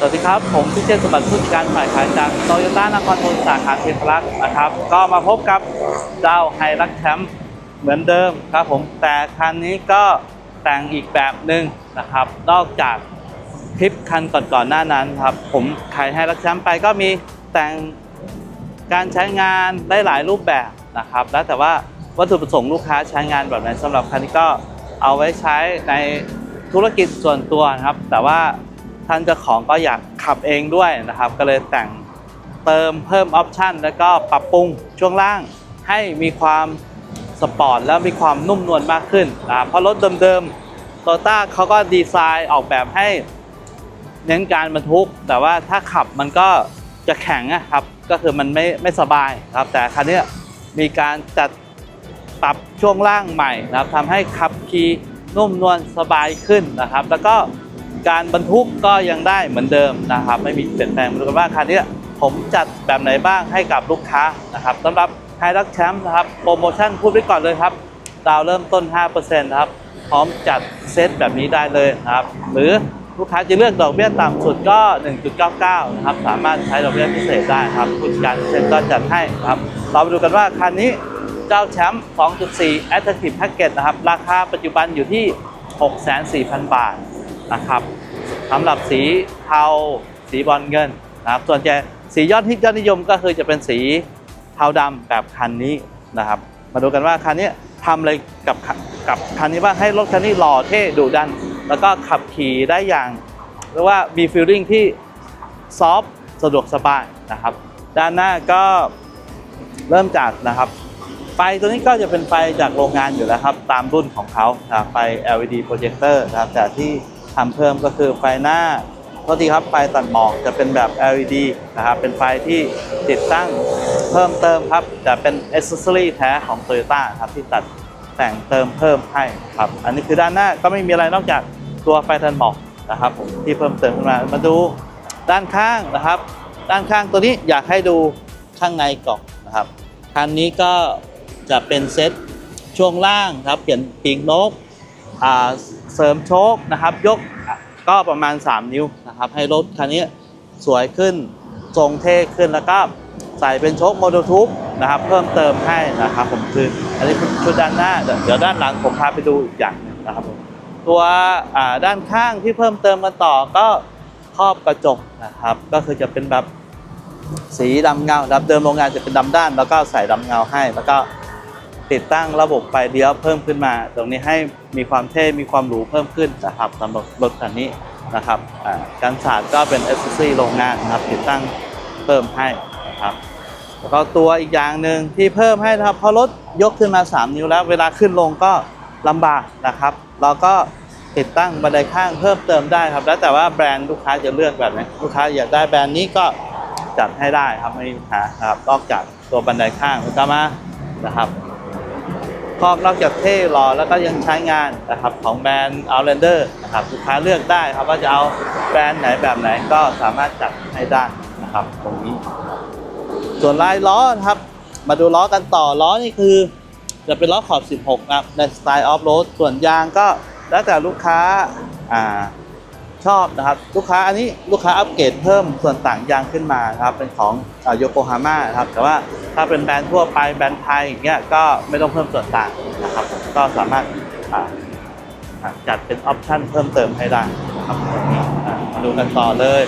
สวัสดีครับ ผมพิเชษฐ์สมบัติผู้จัดการฝ่ายขายจากโตโยต้านครปฐมสาขาเทพรักษ์นะครับ ก็มาพบกับเจ้าไฮรักแชมป์เหมือนเดิมครับผมแต่คันนี้ก็แต่งอีกแบบหนึ่งนะครับ นอกจากคลิปคันก่อนๆหน้านั้นครับ ผมขายไฮรักแชมป์ไปก็มีแต่งการใช้งานได้หลายรูปแบบนะครับ แล้วแต่ว่าวัตถุประสงค์ลูกค้าใช้งานแบบไหนสำหรับคันนี้ก็เอาไว้ใช้ในธุรกิจส่วนตัวนะครับ แต่ว่า ท่านเจ้าของก็อยากขับเองด้วยนะครับ ก็เลยแต่งเติมเพิ่มออปชันแล้วก็ปรับปรุงช่วงล่างให้มีความสปอร์ตแล้วมีความนุ่มนวลมากขึ้นนะเพราะรถเดิมๆโตต้าเขาก็ดีไซน์ออกแบบให้เน้นการบรรทุก แต่ว่าถ้าขับมันก็จะแข็งนะครับ ก็คือมันไม่ไม่สบายครับ แต่คันนี้มีการจัดปรับช่วงล่างใหม่นะครับทำให้ขับขี่นุ่มนวลสบายขึ้นนะครับ แล้วก็ การบรรทุกก็ยังได้เหมือนเดิมนะครับ ไม่มีเปลี่ยนแปลงมาดูกันว่าคันนี้ผมจัดแบบไหนบ้างให้กับลูกค้านะครับสำหรับไฮรักแชมป์นะครับโปรโมชั่นพูดไว้ก่อนเลยครับดาวเริ่มต้น 5%นะครับพร้อมจัดเซตแบบนี้ได้เลยนะครับ หรือลูกค้าจะเลือกดอกเบี้ยต่ำสุดก็ 1.99 นะครับ สามารถใช้ดอกเบี้ยพิเศษได้ครับผู้จัดการเซ็นก็จัดให้ครับ เราไปดูกันว่าคันนี้เจ้าแชมป์ 2.4 Attractive Package นะครับ ราคาปัจจุบันอยู่ที่ 640,000 บาท นะครับสำหรับสีเทาสีบอลเงินนะครับส่วนใหญ่สียอดฮิตยอดนิยมก็คือจะเป็นสีเทาดำแบบคันนี้นะครับ มาดูกันว่าคันนี้ทำอะไรกับกับคันนี้บ้างให้รถคันนี้หล่อเท่ดุดัน แล้วก็ขับขี่ได้อย่างเรียกว่ามีฟีลลิ่งที่ซอฟต์สะดวกสบายนะครับ ด้านหน้าก็เริ่มจากนะครับไฟตัวนี้ก็จะเป็นไฟจากโรงงานอยู่แล้วครับ ตามรุ่นของเขาไฟ LED projector นะครับแต่ที่ ทำเพิ่มก็คือไฟหน้าโทษทีครับไฟตัดหมอกจะเป็นแบบ LED นะครับเป็นไฟที่ติดตั้งเพิ่มเติมครับ จะเป็น accessory แท้ของ Toyota ครับที่ตัดแต่งเติมเพิ่มให้ครับ อันนี้คือด้านหน้าก็ไม่มีอะไรนอกจากตัวไฟตัดหมอกนะครับผมที่เพิ่มเติมขึ้นมามาดูด้านข้างนะครับ ด้านข้างตัวนี้อยากให้ดูข้างในกล่องนะครับคันนี้ก็จะเป็นเซ็ตช่วงล่างครับเปลี่ยนปีกนกอ่า เสริมโชคนะครับ ยกก็ประมาณ 3 นิ้วนะครับ ให้รถคันนี้สวยขึ้นทรงเท่ขึ้นแล้วก็ใส่เป็นโชคโมโดทูบนะครับ เพิ่มเติมให้นะครับผมคืออันนี้คือชุดด้านหน้า เดี๋ยวด้านหลังผมพาไปดูอีกอย่างนะครับผมตัวด้านข้างที่เพิ่มเติมกันต่อก็ครอบกระจกนะครับ ก็คือจะเป็นแบบสีดำเงาครับเดิมโรงงานจะเป็นดำด้าน แล้วก็ใส่ดำเงาให้แล้วก็ ติดตั้งระบบไฟเลี้ยวเพิ่มขึ้นมา ตรงนี้ให้มีความเท่ มีความหรูเพิ่มขึ้นนะครับสำหรับรถคันนี้นะครับอ่าการสาดก็เป็นเซ s ซ o โรงงานนะครับติดตั้งเพิ่มให้นะครับแล้วก็ตัวอีกอย่างหนึ่งที่เพิ่มให้นะครับเพราะรถยกขึ้นมา 3 นิ้วแล้ว เวลาขึ้นลงก็ลำบากนะครับ เราก็ติดตั้งบันไดข้างเพิ่มเติมได้ครับ แล้วแต่ว่าแบรนด์ลูกค้าจะเลือกแบบไหนลูกค้าอยากได้แบรนด์นี้ก็จัดให้ได้ครับไม่มีปัญหาครับนอกจากตัวบันไดข้างก็มานะครับ คอกนอกจากเท่หล่อแล้วก็ยังใช้งานนะครับของแบรนด์ Outlander นะครับลูกค้าเลือกได้ครับว่าจะเอาแบรนด์ไหนแบบไหนก็สามารถจัดให้ได้นะครับ ตรงนี้ ส่วนลายล้อนะครับ มาดูล้อกันต่อล้อนี่คือ จะเป็นล้อขอบ 16นะครับในสไตล์ออฟโรดส่วนยางก็แล้วแต่ลูกค้าอ่า ชอบนะครับ ลูกค้าอันนี้ลูกค้าอัปเกรดเพิ่มส่วนต่างยางขึ้นมาครับเป็นของโยโกฮาม่าครับแต่ว่าถ้าเป็นแบรนด์ทั่วไปแบรนด์ไทยอย่างเงี้ยก็ไม่ต้องเพิ่มส่วนต่างนะครับ ก็สามารถจัดเป็นออปชั่นเพิ่มเติมให้ได้นะครับมาดูกันต่อเลย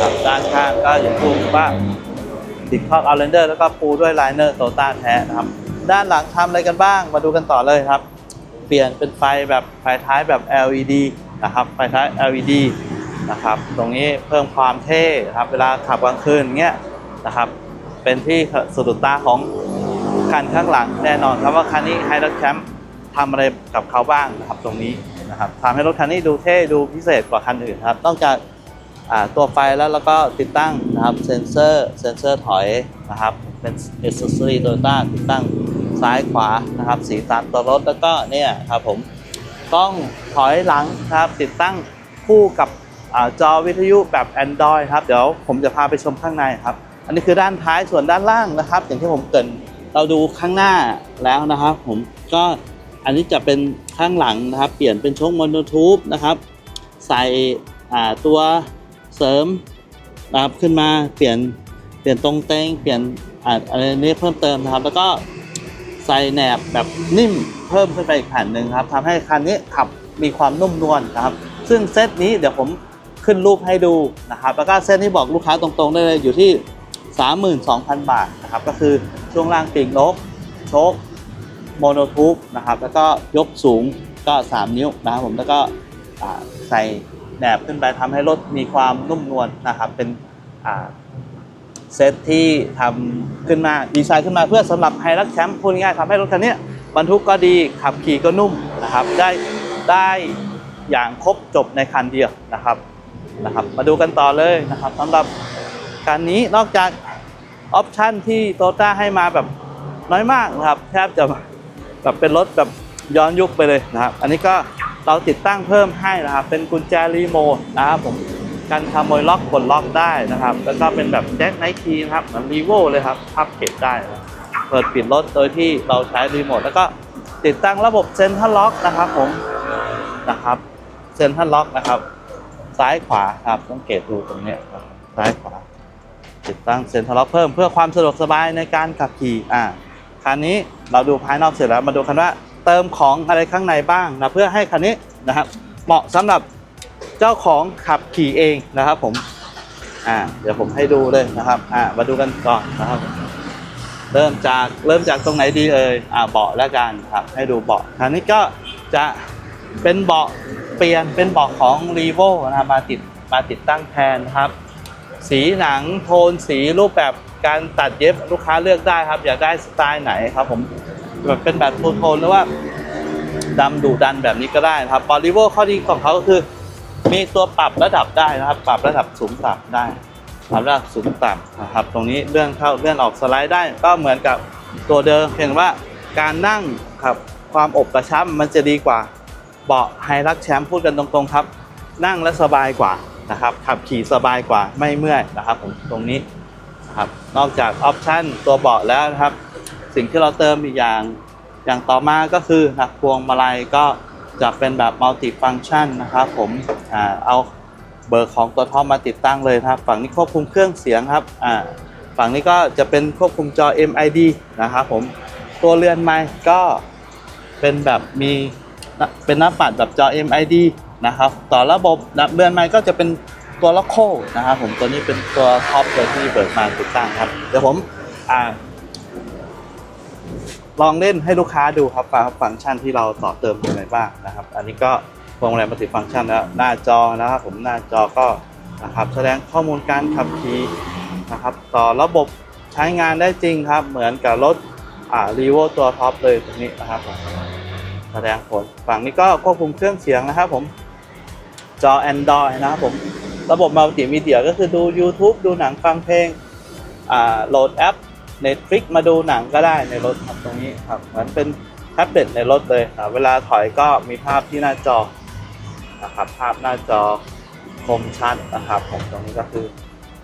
ครับด้านข้างก็อย่างที่บอกว่าติดคอกเอาเลนเดอร์แล้วก็ปูด้วยไลเนอร์โตต้าแท้นะครับ ด้านหลังทำอะไรกันบ้าง มาดูกันต่อเลยครับ เปลี่ยนเป็นไฟแบบไฟท้ายแบบ LED นะครับไฟท้าย LED นะครับ ตรงนี้เพิ่มความเท่ครับเวลาขับกลางคืนอย่างเงี้ยนะครับ เป็นที่สะดุดตาของคันข้างหลังแน่นอนครับว่าคันนี้ไฮรักแชมป์ทำอะไรกับเขาบ้างนะครับตรงนี้นะครับทำให้รถคันนี้ดูเท่ดูพิเศษกว่าคันอื่นครับต้องจากตัวไฟแล้วแล้วก็ติดตั้งนะครับเซนเซอร์เซนเซอร์ถอยนะครับเป็นเอเซอร์ซีโตโยต้าติดตั้งซ้ายขวานะครับสีตามตัวรถแล้วก็เนี่ยครับผมกล้อง ถอยหลังครับติดตั้งคู่กับอจอวิทยุแบบ Android ครับเดี๋ยวผมจะพาไปชมข้างในครับ อันนี้คือด้านท้ายส่วนด้านล่างนะครับ อย่างที่ผมเกินเราดูข้างหน้าแล้วนะครับผมก็อันนี้จะเป็นข้างหลังนะครับ เปลี่ยนเป็นโชคโมโนทูบนะครับ ใส่ตัวเสริมนะครับขึ้นมาเปลี่ยนเปลี่ยนตรงเตงเปลี่ยนออะไรนี้เพิ่มเติมนะครับ แล้วก็ใส่แหนบแบบนิ่มเพิ่มขึ้นไปอีกแผ่นหนึ่งครับทำให้คันนี้ขับ มีความนุ่มนวลนะครับ ซึ่งเซตนี้เดี๋ยวผมขึ้นรูปให้ดูนะครับ แล้วก็เซตที่บอกลูกค้าตรงๆได้เลยอยู่ที่ 32,000 บาทนะครับ ก็คือช่วงล่างปีกนกโชคโมโนทูบนะครับ แล้วก็ยกสูงก็ 3 นิ้วนะครับผมแล้วก็ใส่แหนบขึ้นไปทำให้รถมีความนุ่มนวลนะครับ เป็นเซตที่ทำขึ้นมาดีไซน์ขึ้นมาเพื่อสำหรับไฮรักแชมป์พูดง่ายๆทำให้รถคันนี้บรรทุกก็ดีขับขี่ก็นุ่มนะครับได้ ได้อย่างครบจบในคันเดียวนะครับนะครับ มาดูกันต่อเลยนะครับสำหรับคันนี้นอกจากออปชันที่โตต้าให้มาแบบน้อยมากนะครับ แทบจะแบบเป็นรถแบบย้อนยุคไปเลยนะครับ อันนี้ก็เราติดตั้งเพิ่มให้นะครับ เป็นกุญแจรีโมทนะครับผมการขโมยล็อกกดล็อกได้นะครับ แล้วก็เป็นแบบแจ็คไนท์คีนะครับเหมือนรีโวเลยครับพับเก็บได้เปิดปิดรถโดยที่เราใช้รีโมทแล้วก็ติดตั้งระบบเซ็นทรัลล็อกนะครับผม นะครับเซ็นทรัลล็อกนะครับ ซ้ายขวาครับสังเกตดูตรงนี้ครับซ้ายขวา ติดตั้งเซ็นทรัลล็อกเพิ่มเพื่อความสะดวกสบายในการขับขี่อ่าคันนี้เราดูภายนอกเสร็จแล้วมาดูคันว่าเติมของอะไรข้างในบ้างนะเพื่อให้คันนี้นะครับ เหมาะสำหรับเจ้าของขับขี่เองนะครับผมอ่าเดี๋ยวผมให้ดูเลยนะครับอ่ามาดูกันก่อนนะครับ เริ่มจากเริ่มจากตรงไหนดีเอ่ยอ่าเบาะแล้วกันครับให้ดูเบาะคันนี้ก็จะ เป็นเบาะเปลี่ยนเป็นเบาะของ r e v o นะครับมาติดมาติดตั้งแทนนครับ สีหนังโทนสีรูปแบบการตัดเย็บลูกค้าเลือกได้ครับ อยากได้สไตล์ไหนครับผมแบบเป็นแบบทูโทนหรือว่าดำดุดันแบบนี้ก็ได้นะครับบอลิโวข้อดีของเขาก็คือ มีตัวปรับระดับได้นะครับ ปรับระดับสูงต่ำได้ปรับระดับสูงต่ำนะครับ ตรงนี้เลื่อนเข้าเลื่อนออกสไลด์ได้ ก็เหมือนกับตัวเดิมเพียงว่าการนั่งครับความอบกระชับมันจะดีกว่า เบาะไฮรักแชมป์พูดกันตรงๆครับ นั่งและสบายกว่านะครับขับขี่สบายกว่าไม่เมื่อยนะครับผมตรงนี้นะครับนอกจากออปชันตัวเบาะแล้วนะครับ สิ่งที่เราเติมอีกอย่างอย่างต่อมาก็คือนะพวงมาลัยก็จะเป็นแบบมัลติฟัง c t ชันนะครับผมอเอาเบอร์ของตัวท็อปมาติดตั้งเลยนะครับ ฝั่งนี้ควบคุมเครื่องเสียงครับฝั่งนี้ก็จะเป็นควบคุมจอ MID นะครับผมตัวเรือนไม้ก็เป็นแบบมี เป็นหน้าปัดแบบจอ MID นะครับ ต่อระบบนะเรือนไม้ก็จะเป็นตัวล็อกโคนะครับผมตัวนี้เป็นตัวท็อปเลยที่เบิร์ดมาติดตั้งครับ เดี๋ยวผมอ่าลองเล่นให้ลูกค้าดูครับฟังฟังก์ชันที่เราต่อเติมอะไรบ้างนะครับ อันนี้ก็พวงมาลัยมัลติฟังก์ชันแล้วหน้าจอนะครับผมหน้าจอก็นะครับแสดงข้อมูลการขับขี่นะครับ ต่อระบบใช้งานได้จริงครับ เหมือนกับรถอ่ารีโวตัวท็อปเลยตรงนี้นะครับ แสดงผล ฝั่งนี้ก็ควบคุมเครื่องเสียงนะครับผม จอ Android นะครับผม ระบบมัลติมีเดียก็คือดู YouTube ดูหนังฟังเพลงโหลดแอป Netflix มาดูหนังก็ได้ในรถครับตรงนี้ครับเหมือนเป็นแท็บเล็ตในรถเลยครับเวลาถอยก็มีภาพที่หน้าจอนะครับภาพหน้าจอคมชัดนะครับผมตรงนี้ก็คือ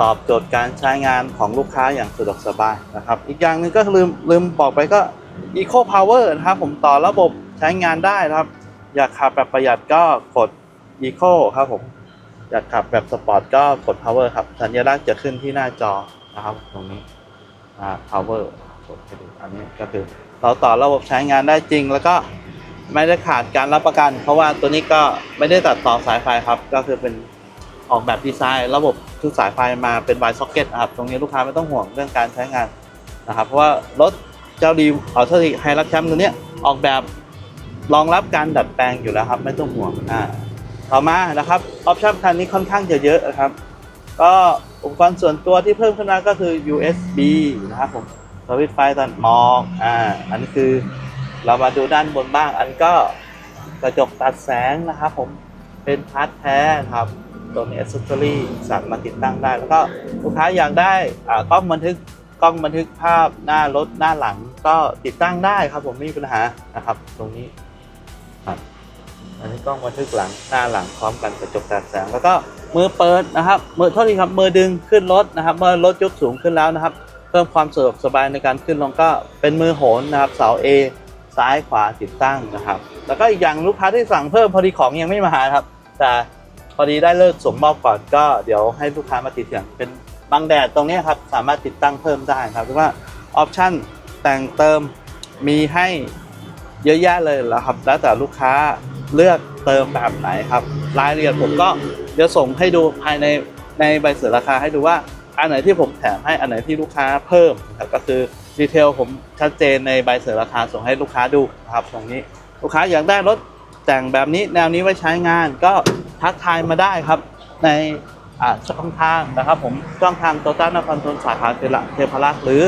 ตอบโจทย์การใช้งานของลูกค้าอย่างสะดวกสบายนะครับ อีกอย่างหนึ่งก็ลืมลืมบอกไปก็ Eco Power นะครับผมต่อระบบ ใช้งานได้ครับ อยากขับแบบประหยัดก็กด Eco ครับผม อยากขับแบบสปอร์ตก็กด Power ครับ สัญลักษณ์จะขึ้นที่หน้าจอนะครับ ตรงนี้อ่า power กดให้ดูอันนี้ก็คือ เราต่อระบบใช้งานได้จริง แล้วก็ไม่ได้ขาดการรับประกัน เพราะว่าตัวนี้ก็ไม่ได้ตัดต่อสายไฟครับ ก็คือเป็นออกแบบดีไซน์ ระบบทุกสายไฟมาเป็น wire socket นะครับ ตรงนี้ลูกค้าไม่ต้องห่วงเรื่องการใช้งานนะครับ เพราะว่ารถเจ้าดีเอาเท่าที่ไฮรักแชมป์ตัวนี้ออกแบบ รองรับการดัดแปลงอยู่แล้วครับ ไม่ต้องห่วงอ่าต่อมานะครับออปชั่นคันนี้ค่อนข้างจะเยอะนะครับ ก็อุปกรณ์ส่วนตัวที่เพิ่มขึ้นมาก็คือ USB นะครับผมสวิตช์ไฟตัดหมอกอ่าอันนี้คือเรามาดูด้านบนบ้าง อันก็กระจกตัดแสงนะครับผมเป็นพาร์ทแท้นครับตัวนี้ accessory สามารถติดตั้งได้ แล้วก็ลูกค้าอยากได้อ่ากล้องบันทึกกล้องบันทึกภาพหน้ารถหน้าหลังก็ติดตั้งได้ครับผมไม่มีปัญหานะครับ ตรงนี้ ครับอันนี้กล้องบันทึกหลังหน้าหลังพร้อมกันกระจกตัดแสงแล้วก็มือเปิดนะครับมือโทษทีครับมือดึงขึ้นรถนะครับ เมื่อรถยกสูงขึ้นแล้วนะครับ เพิ่มความสะดวกสบายในการขึ้นลงก็เป็นมือโหนนะครับ เสา A ซ้ายขวาติดตั้งนะครับ แล้วก็อีกอย่างลูกค้าที่สั่งเพิ่มพอดีของยังไม่มาครับ แต่พอดีได้เลิกส่งมอบก่อนก็เดี๋ยวให้ลูกค้ามาติดเสียงเป็นบังแดดตรงนี้ครับสามารถติดตั้งเพิ่มได้ครับหรือว่าออปชั่นแต่งเติมมีให้ เยอะแยะเลยแล้วครับ แล้วแต่ลูกค้าเลือกเติมแบบไหนครับ รายละเอียดผมก็เดี๋ยวส่งให้ดูภายในในใบเสนอราคาให้ดูว่าอันไหนที่ผมแถมให้อันไหนที่ลูกค้าเพิ่มครับก็คือดีเทลผมชัดเจนในใบเสนอราคาส่งให้ลูกค้าดูนะครับตรงนี้ลูกค้าอยากได้รถแต่งแบบนี้แนวนี้ไว้ใช้งานก็ทักทายมาได้ครับ ใน ช่องทางนะครับผมช่องทางโตต้านครทนสาขาเทละเทพรักษ์หรือ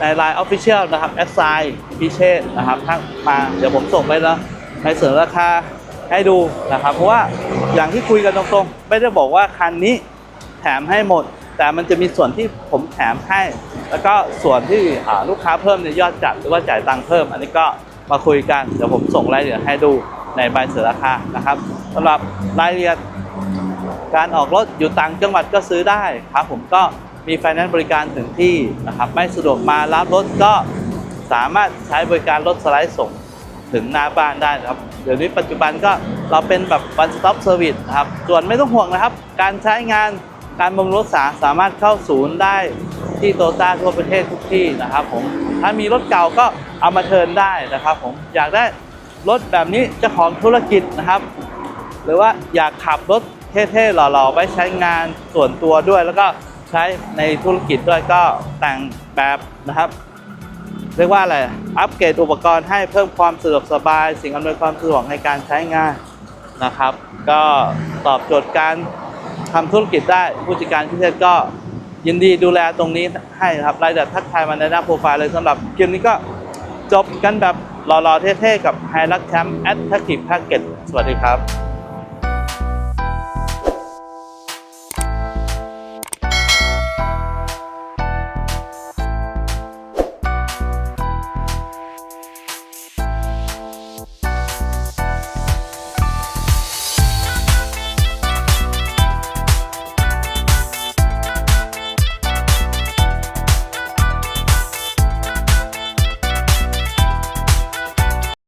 ในไลน์ออฟฟิเชียลนะครับแอดไซน์พิเชษนะครับทักมาเดี๋ยวผมส่งไปแล้วในเสนอราคาให้ดูนะครับ เพราะว่าอย่างที่คุยกันตรงๆ ไม่ได้บอกว่าคันนี้แถมให้หมด แต่มันจะมีส่วนที่ผมแถมให้ แล้วก็ส่วนที่ลูกค้าเพิ่มในยอดจัดหรือว่าจ่ายตังค์เพิ่ม อันนี้ก็มาคุยกันเดี๋ยวผมส่งรายละเอียดให้ดูในใบเสนอราคานะครับสำหรับรายละเอียด การออกรถอยู่ต่างจังหวัดก็ซื้อได้ครับผมก็มีไฟแนนซ์บริการถึงที่นะครับไม่สะดวกมารับรถก็สามารถใช้บริการรถสไลด์ส่งถึงหน้าบ้านได้นะครับ เดี๋ยวนี้ปัจจุบันก็เราเป็นแบบ one stop service นะครับ ส่วนไม่ต้องห่วงนะครับ การใช้งานการบำรุงรักษาสามารถเข้าศูนย์ได้ที่โตต้าทั่วประเทศทุกที่นะครับผมถ้ามีรถเก่าก็เอามาเทินได้นะครับผมอยากได้รถแบบนี้เจ้าของธุรกิจนะครับ หรือว่าอยากขับรถ เท่ๆหล่อๆไว้ใช้งานส่วนตัวด้วย แล้วก็ใช้ในธุรกิจด้วยก็แต่งแบบนะครับ เรียกว่าอะไรอัปเกรดอุปกรณ์ให้เพิ่มความสะดวกสบาย สิ่งอำนวยความสะดวกในการใช้งานนะครับ ก็ตอบโจทย์การทำธุรกิจได้ผู้จัดการพิเศษก็ยินดีดูแลตรงนี้ให้นะครับรายละเอียดทักทายมาในหน้าโปรไฟล์เลยสำหรับคลิปนี้ก็จบกันแบบหล่อๆเท่ๆกับไฮรักแชมป์แอดแทคทีฟแพ็กเกจสวัสดีครับ